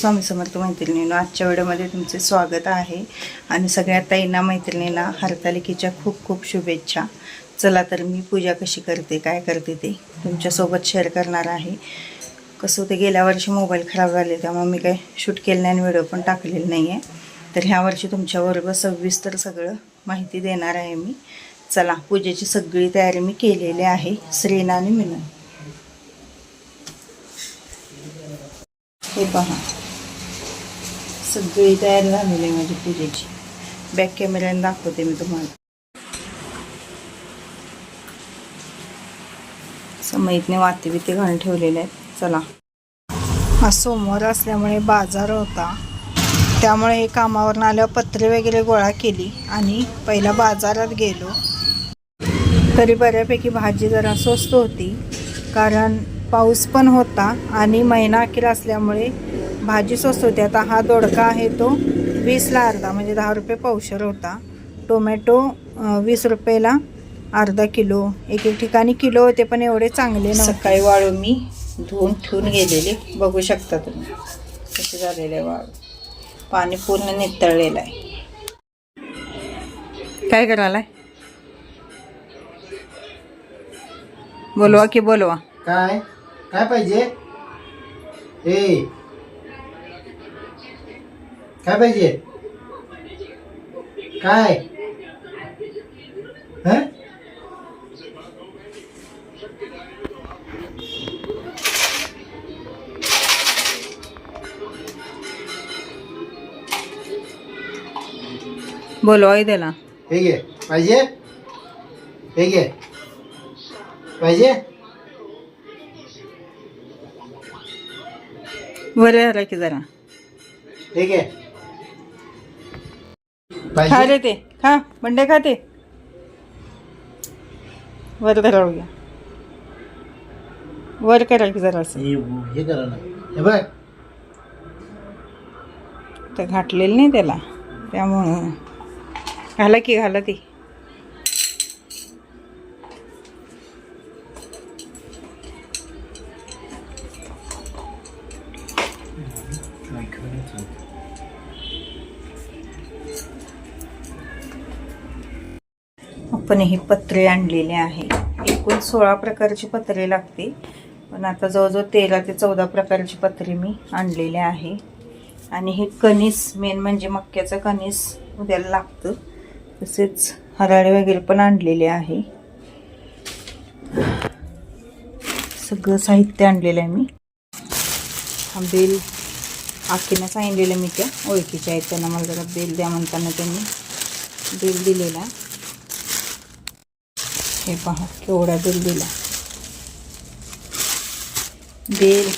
स्वामी समर्थ मैत्रिणीनं आजच्या व्हिडिओमध्ये तुमचे स्वागत आहे. आणि सगळ्या ताईंना मैत्रिणींना हरतालिकेच्या खूप खूप शुभेच्छा. चला तर मी पूजा कशी करते काय करते ते तुमच्यासोबत शेअर करणार आहे. कसं होते गेल्या वर्षी मोबाईल खराब झाले त्यामुळे मी काय शूट केलं नाही आणि व्हिडिओ पण टाकलेला नाही आहे तर ह्या वर्षी तुमच्याबरोबर सविस्तर सगळं माहिती देणार आहे मी. चला पूजेची सगळी तयारी मी केलेली आहे. श्रीना आणि हे पहा. सगळी तयारी झालेली आहे माझी पूजेची बॅक कॅमेऱ्याने दाखवते मी तुम्हाला. समईतने वाते बिते घालून ठेवलेले आहेत. चला. आज सोमवार असल्यामुळे बाजार होता. त्यामुळे हे कामावरून आल्यावर पत्रे वगैरे गोळा केली आणि पहिला बाजारात गेलो. तरी बऱ्यापैकी भाजी जरा स्वस्त होती. कारण पाऊस पण होता आणि महिना अखेर असल्यामुळे भाजी स्वस्त होती. आता हा दोडका आहे तो वीसला अर्धा म्हणजे दहा रुपये पावशर होता. टोमॅटो वीस रुपयाला अर्धा किलो. एक एक ठिकाणी किलो होते पण एवढे चांगले नव्हते. सकाळी वाळू मी धुवून ठेवून गेलेले. बघू शकता तुम्ही. कसे झालेले वाळू. पाणी पूर्ण नितळलेलं आहे. काय करायलाय? बोलवा की बोलवा. काय? काय पाहिजे? ए काय पाहिजे? काय? हं? बोलवा त्याला. हे घे. पाहिजे? हे घे. पाहिजे? बरं झालं की जरा. हे घे. खा रे ते. खा. बंडे खा ते. वर घ्या. वर करा की जरा असं हे करा ना. हे बघ. तर घातलेलं नाही त्याला. त्यामुळं. घाला की घाला ती. आपण हे पत्रे आणलेले आहे. एकूण सोळा प्रकारची पत्रे लागते. पण आता जवळजवळ तेरा ते चौदा प्रकारची पत्रे मी आणलेले आहे. आणि हे कणीस मेन म्हणजे मक्याचं कणीस उद्याला लागतं. तसेच हराळे वगैरे पण आणलेले आहे. सगळं साहित्य आणलेलं आहे मी. हा बेल आखीनं सांगितलेलं मी त्या ओळखीच्या आहेत. त्यांना मला जरा बेल द्या म्हणताना त्यांनी बेल दिलेला. आहे हे पहा केवढा बेल दिला. बेल.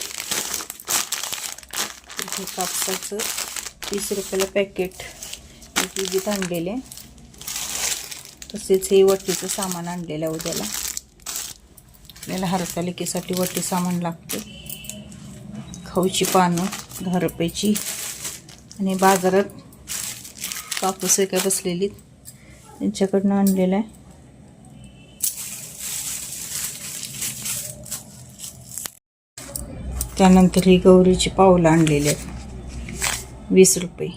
हे कापसाचं तीस रुपयाला पॅकेट विजित आणलेले. तसेच हे वटीचं सामान आणलेलं आहे उद्याला. आपल्याला हरतालिकेसाठी वटी सामान लागते. खाऊची पानं दहा रुपयाची आणि बाजारात कापूस एका बसलेली. त्यांच्याकडनं आणलेलं आहे. त्यानंतर ही गौरीची पावलं आणलेली आहेत. वीस रुपये.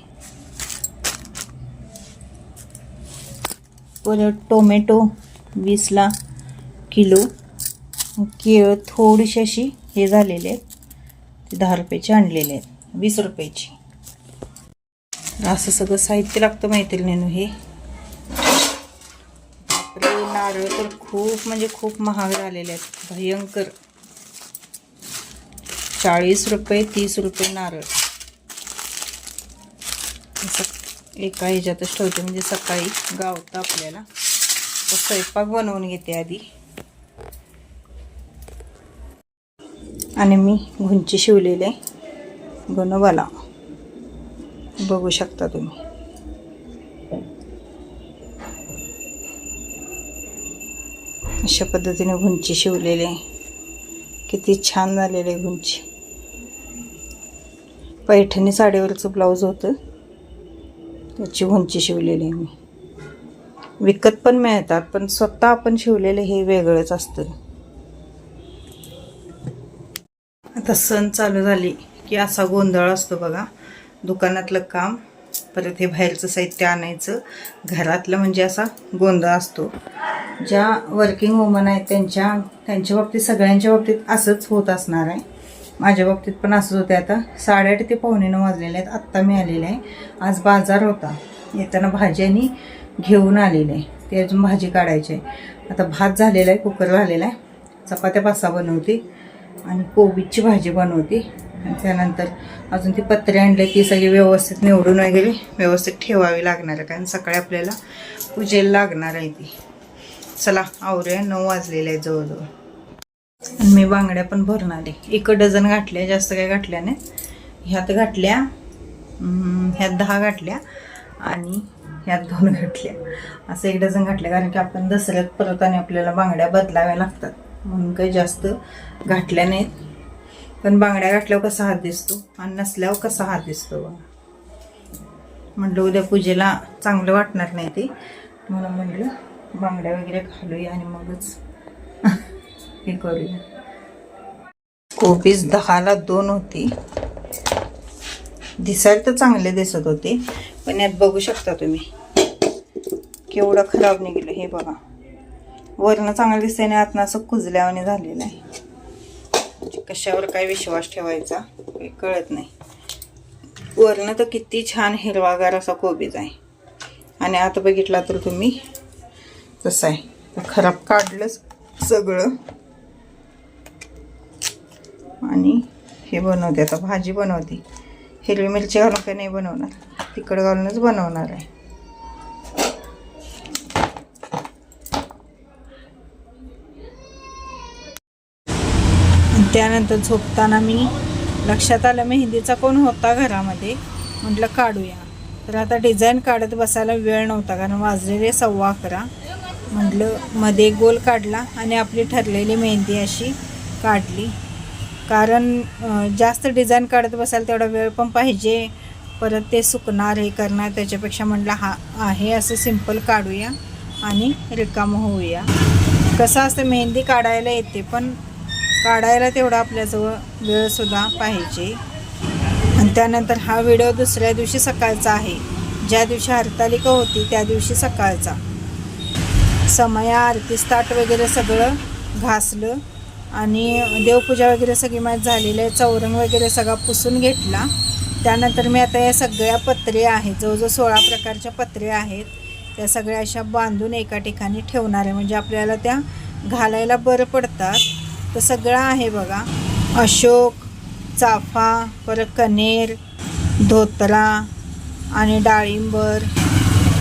परत टोमॅटो वीसला किलो. केळ थोडीशी अशी हे झालेले आहेत. ते दहा रुपयाचे आणलेले आहेत. वीस रुपयाची. असं सगळं साहित्य लागतं मैत्रिणीनं हे. नारळ तर खूप म्हणजे खूप महाग झालेले आहेत. भयंकर. चाळीस रुपये तीस रुपये नारळ. असं एका ह्याच्यातच ठेवते म्हणजे सकाळी गावतं आपल्याला. स्वयंपाक बनवून घेते आधी. आणि मी घुंची शिवलेले गणवाला बघू शकता तुम्ही. अशा पद्धतीने घुंची शिवलेले किती छान झालेले घुंची पैठणी साडीवरचं ब्लाऊज होतं. त्याची उंची शिवलेली आहे मी. विकत पण मिळतात पण स्वतः आपण शिवलेले हे वेगळंच असतं. आता सण चालू झाली की असा गोंधळ असतो बघा. दुकानातलं काम परत हे बाहेरचं साहित्य आणायचं. घरातलं म्हणजे असा गोंधळ असतो. ज्या वर्किंग वुमन आहेत त्यांच्या त्यांच्या बाबतीत सगळ्यांच्या बाबतीत असंच होत असणार आहे. माझ्या बाबतीत पण असंच होते आता. साडेआठ ते पावणे नऊ वाजलेले आहेत. आत्ता मी आलेले आहे. आज बाजार होता. येताना भाज्यांनी घेऊन आलेले. आहे ते अजून भाजी काढायची आहे. आता भात झालेला आहे कुकर झालेला आहे. चपात्या पासा बनवते. आणि कोबीची भाजी बनवते. आणि त्यानंतर अजून ती पत्रे आणले. ती सगळी व्यवस्थित निवडून वगैरे व्यवस्थित ठेवावी लागणार आहे. कारण सकाळी आपल्याला पूजेला लागणार आहे ती. चला आवरूया. नऊ वाजलेले आहे जवळजवळ. आणि मी बांगड्या पण भरून आले. एक डझन घातल्या जास्त काही घातल्या नाही. ह्यात घातल्या ह्यात दहा घातल्या आणि ह्यात दोन घातल्या. असं एक डझन घातल्या कारण की आपण दसऱ्यात परत आणि आपल्याला बांगड्या बदलाव्या लागतात. म्हणून काही जास्त घातल्या नाहीत. पण बांगड्या घातल्यावर कसा हात दिसतो? आणि नसल्यावर कसा हात दिसतो बघा. म्हटलं उद्या पूजेला चांगलं वाटणार नाही ते. म्हणून म्हटलं बांगड्या वगैरे घालूया आणि मगच हे करूया. कोबीज दहाला दोन होती. दिसायला तर चांगले दिसत होते पण यात बघू शकता तुम्ही. केवढं खराब निघलं हे बघा. वरनं चांगलं दिसतंय आणि आतनं असं कुजल्यावाने झालेलं आहे. म्हणजे कशावर काय विश्वास ठेवायचा काही कळत नाही. वरनं तर किती छान हिरवागार असा कोबीज आहे. आणि आता बघितला तर तुम्ही तसं आहे. खराब काढलंच सगळं. आणि हे बनवते आता भाजी बनवते. हिरवी मिरची घालून काही नाही बनवणार. तिखट घालूनच बनवणार आहे. त्यानंतर झोपताना मी लक्षात आलं मेहंदीचा कोण होता घरामध्ये? म्हटलं काढूया. तर आता डिझाईन काढत बसायला वेळ नव्हता कारण वाजलेले सव्वा अकरा. म्हटलं मध्ये गोल काढला आणि आपली ठरलेली मेहंदी अशी काढली. कारण जास्त डिझाईन काढत बसायला तेवढा वेळ पण पाहिजे. परत ते सुकणार हे करणार त्याच्यापेक्षा म्हटलं हा आहे असं सिंपल काढूया आणि रिकामं होऊया. कसं असतं मेहंदी काढायला येते पण काढायला तेवढा आपल्याजवळ वेळसुद्धा पाहिजे. आणि त्यानंतर हा व्हिडिओ दुसऱ्या दिवशी सकाळचा आहे. ज्या दिवशी हरतालिका होती त्या दिवशी सकाळचा. समया आरतीस ताट वगैरे सगळं घासलं. आणि देवपूजा वगैरे सगळी माझी झालेली आहे. चौरंग वगैरे सगळा पुसून घेतला. त्यानंतर मी आता या सगळ्या पत्रे आहेत जवळजवळ सोळा प्रकारच्या पत्रे आहेत त्या सगळ्या अशा बांधून एका ठिकाणी ठेवणार आहे. म्हणजे आपल्याला त्या घालायला बरं पडतात. तर सगळं आहे बघा. अशोक चाफा परत कनेर धोतरा आणि डाळिंबर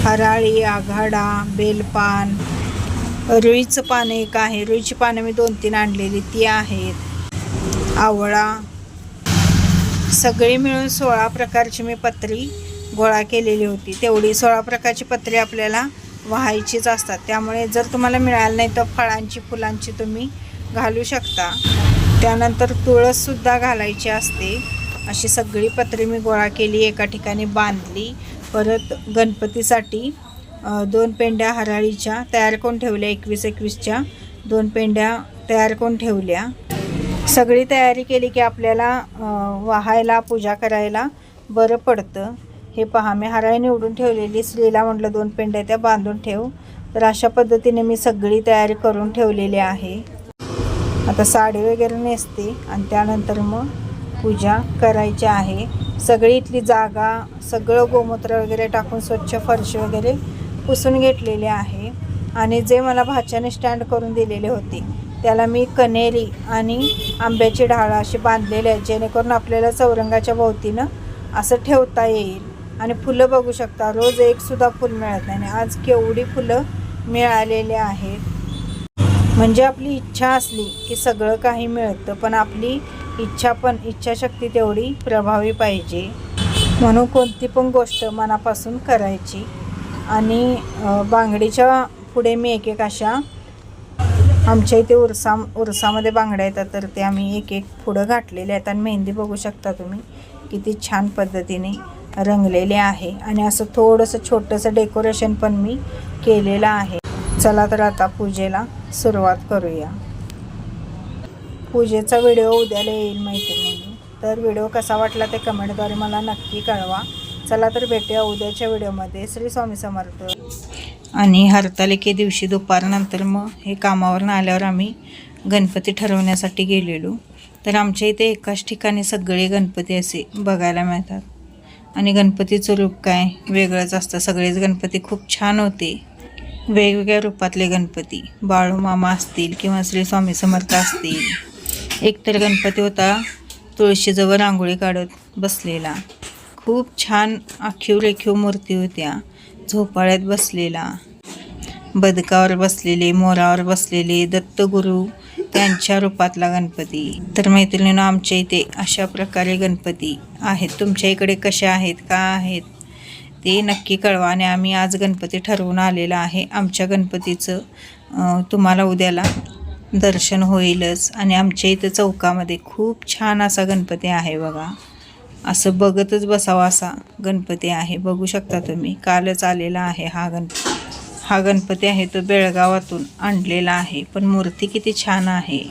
हराळी आघाडा बेलपान रुईचं पानं एक आहे. रुईची पानं मी दोन तीन आणलेली ती आहेत. आवळा. सगळी मिळून सोळा प्रकारची मी पत्री गोळा केलेली होती. तेवढी सोळा प्रकारची पत्री आपल्याला व्हायचीच असतात. त्यामुळे जर तुम्हाला मिळालं नाही तर फळांची फुलांची तुम्ही घालू शकता. त्यानंतर तुळससुद्धा घालायची असते. अशी सगळी पत्री मी गोळा केली एका ठिकाणी बांधली. परत गणपतीसाठी दोन पेंड्या हराळीच्या तयार करून ठेवल्या एकवीस एकवीसच्या. दोन पेंड्या तयार करून ठेवल्या. सगळी तयारी केली की आपल्याला वाहायला पूजा करायला बरं पडतं. हे पहा मी हराळी निवडून ठेवलेली स्त्रीला म्हटलं दोन पेंड्या त्या बांधून ठेव. तर अशा पद्धतीने मी सगळी तयारी करून ठेवलेली आहे. आता साडी वगैरे नेसते आणि त्यानंतर मग पूजा करायची आहे. सगळी इथली जागा सगळं गोमूत्र वगैरे टाकून स्वच्छ फरशी वगैरे पुसून घेतलेले आहे आणि जे मला भाच्याने स्टँड करून दिलेले होते त्याला मी कनेरी आणि आंब्याची डाळ अशी बांधलेली आहे जेणेकरून आपल्याला चौरंगाच्या भोवतीनं असं ठेवता येईल. आणि फुलं बघू शकता रोज एकसुद्धा फुल मिळत नाही आणि आज केवढी फुलं मिळालेली आहेत. म्हणजे आपली इच्छा असली की सगळं काही मिळतं पण आपली इच्छा पण इच्छाशक्ती तेवढी प्रभावी पाहिजे. म्हणून कोणती पण गोष्ट मनापासून करायची. आणि बांगडीच्या पुढे मी एक एक अशा आमच्या इथे उरसा उरसामध्ये बांगड्या येतात तर ते आम्ही एक एक पुढं घातलेले आहेत आणि मेहंदी बघू शकता तुम्ही. किती छान पद्धतीने रंगलेले आहे आणि असं थोडंसं छोटंसं डेकोरेशन पण मी केलेलं आहे. चला तर आता पूजेला सुरुवात करूया. पूजेचा व्हिडिओ उद्याला येईल मैत्रिणी तर व्हिडिओ कसा वाटला ते कमेंटद्वारे मला नक्की कळवा. चला तर भेटूया उद्याच्या व्हिडिओमध्ये. श्री स्वामी समर्थ. आणि हरतालिके दिवशी दुपारनंतर मग हे कामावरून आल्यावर आम्ही गणपती ठरवण्यासाठी गेलेलो. तर आमच्या इथे एकाच ठिकाणी सगळे गणपती असे बघायला मिळतात. आणि गणपतीचं रूप काय? वेगळंच असतं. सगळेच गणपती खूप छान होते. वेगवेगळ्या रूपातले गणपती. बाळूमामा असतील किंवा श्री स्वामी समर्थ असतील. एक तर गणपती होता तुळशीजवळ रांगोळी काढत बसलेला. खूप छान आखीव रेखीव मूर्ती होत्या. झोपाळ्यात बसलेला बदकावर बसलेले मोरावर बसलेले दत्तगुरू त्यांच्या रूपातला गणपती. तर मैत्रिणीनं आमच्या इथे अशा प्रकारे गणपती आहेत. तुमच्या इकडे कशा आहेत का आहेत ते नक्की कळवा. आणि आम्ही आज गणपती ठरवून आलेला आहे. आमच्या गणपतीचं तुम्हाला उद्याला दर्शन होईलच. आणि आमच्या इथं चौकामध्ये खूप छान असा गणपती आहे बघा. असं बघतच बसावा असा गणपती आहे. बघू शकता तुम्ही कालच आलेला आहे हा गणपती हा गणपती आहे तो बेळगावातून आणलेला आहे. पण मूर्ती किती छान आहे.